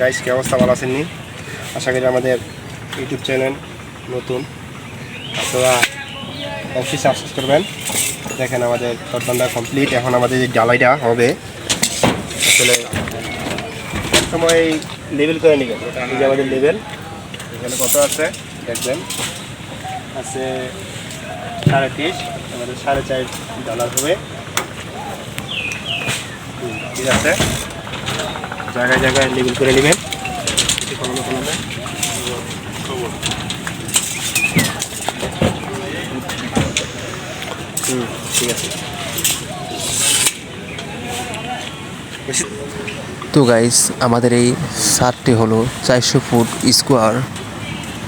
Guys কি অবস্থা? ভালো আছেননি আশা করি আমাদের ইউটিউব চ্যানেল নতুন। আপনারা অবশ্যই সাবস্ক্রাইব করবেন। দেখেন আমাদের তরকানটা কমপ্লিট এখন আমাদের যে ডালাইটা হবে, আসলে সময় লেবেল করে নেবেন। এই যে আমাদের লেবেল এখানে কত আছে? দেখবেন। আছে সাড়ে তিরিশ। আমাদের সাড়ে চার ডলার হবে। ঠিক আছে। জায়গায় জায়গায় লেবেল করে নেবেন। হুম, ঠিক আছে। তো গাইস আমাদের এই সারটি হলো চারশো ফুট স্কোয়ার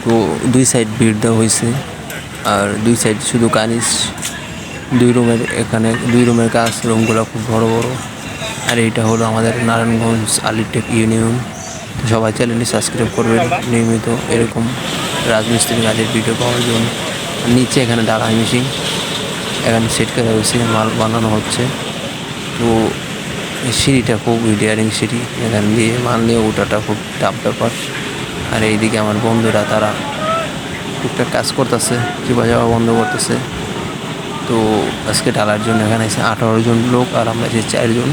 তো দুই সাইড ভিড় দেওয়া হয়েছে। আর দুই সাইড শুধু কানিস দুই রুমের এখানে, দুই রুমের কাজ রুমগুলো খুব বড় বড়। আর এইটা হলো আমাদের নারায়ণগঞ্জ আলিটেক ইউনিয়ন। তো সবাই চ্যানেলটি সাবস্ক্রাইব করবেন। নিয়মিত এরকম রাজমিস্ত্রি কাজের ভিডিও পাওয়ার জন্য। নিচে এখানে ডালাই মেশিন। এখানে সেট করা হয়েছে, মাল বানানো হচ্ছে। তো সিঁড়িটা খুব ডিয়ারিং সিঁড়ি। এখান দিয়ে নিয়ে ওঠাটা খুব টাফ ব্যাপার। আর এইদিকে আমার বন্ধুরা, তারা টুকটাক কাজ করতেছে চিপা যাওয়া বন্ধ করতেছে। তো আজকে ঢালার জন্য এখানে এসে আঠারো জন লোক আর আমরা যে চারজন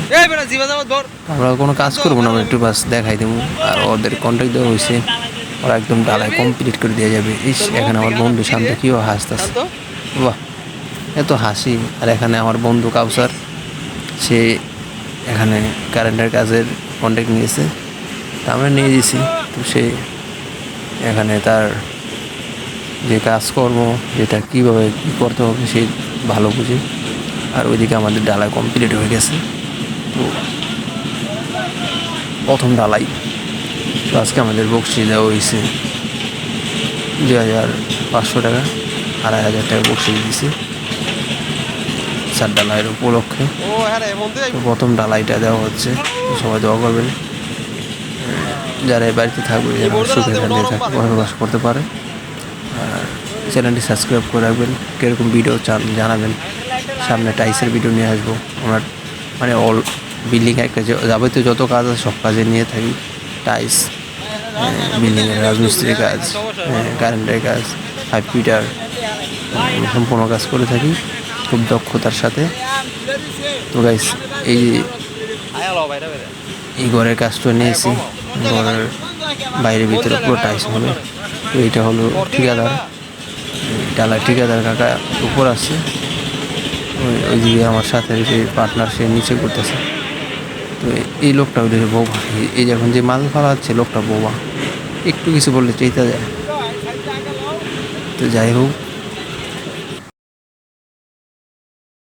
আমরা কোনো কাজ করব না আমরা একটু বাস দেখাই দেবো। আর ওদের কন্ট্যাক্ট দেওয়া হয়েছে ওরা একদম ডালায় কমপ্লিট করে দেওয়া যাবে। ইস এখানে আমার বন্ধু শান্ত কিও হাসতেছে। বাহ এত হাসি। আর এখানে আমার বন্ধু কাউসার সে এখানে কারেন্টের কাজের কন্ট্যাক্ট নিয়েছে। তা আমরা নিয়ে দিয়েছি তো সে এখানে তার যে কাজকর্ম যেটা কীভাবে কী করতে হবে সে ভালো বুঝে। আর ওইদিকে আমাদের ডালাই কমপ্লিট হয়ে গেছে। তো প্রথম ডালাই। তো আজকে আমাদের বকশি দেওয়া হয়েছে দুই হাজার পাঁচশো টাকা, আড়াই হাজার টাকা বকশি দিয়েছে চার ডালাইয়ের উপলক্ষে। প্রথম ডালাইটা দেওয়া হচ্ছে। সবাই দোয়া করবেন। যারা এই বাড়িতে থাকবে যেন সুখে থাকতে বসবাস করতে পারে। আর চ্যানেলটি সাবস্ক্রাইব করে রাখবেন, কীরকম ভিডিও চান জানাবেন। সামনে টাইসের ভিডিও নিয়ে আসব। আমরা মানে অল বিল্ডিং একটা যে- যাবতীয় যত কাজ আছে সব কাজে নিয়ে থাকি। টাইস বিল্ডিংয়ের রাজমিস্ত্রির কাজ কারেন্টের কাজ ফাইভ ফিটার সম্পূর্ণ কাজ করে থাকি খুব দক্ষতার সাথে। তো গাইস এই এই ঘরের কাজটা নিয়েছি, ঘরের বাইরে ভিতরে পুরো টাইস হবে। এটা হলো ঠিকাদার। ডালা ঠিকাদার কাকা উপর আছে। ওই ওই ওইদিকে আমার সাথে যে পার্টনার সে নিচে করতেছে তো এই লোকটা ওদের বৌবা এই- এই যখন যে মাল ফালাচ্ছে, লোকটা বৌবা একটু কিছু বললে চেতা যায়। তো যাই হোক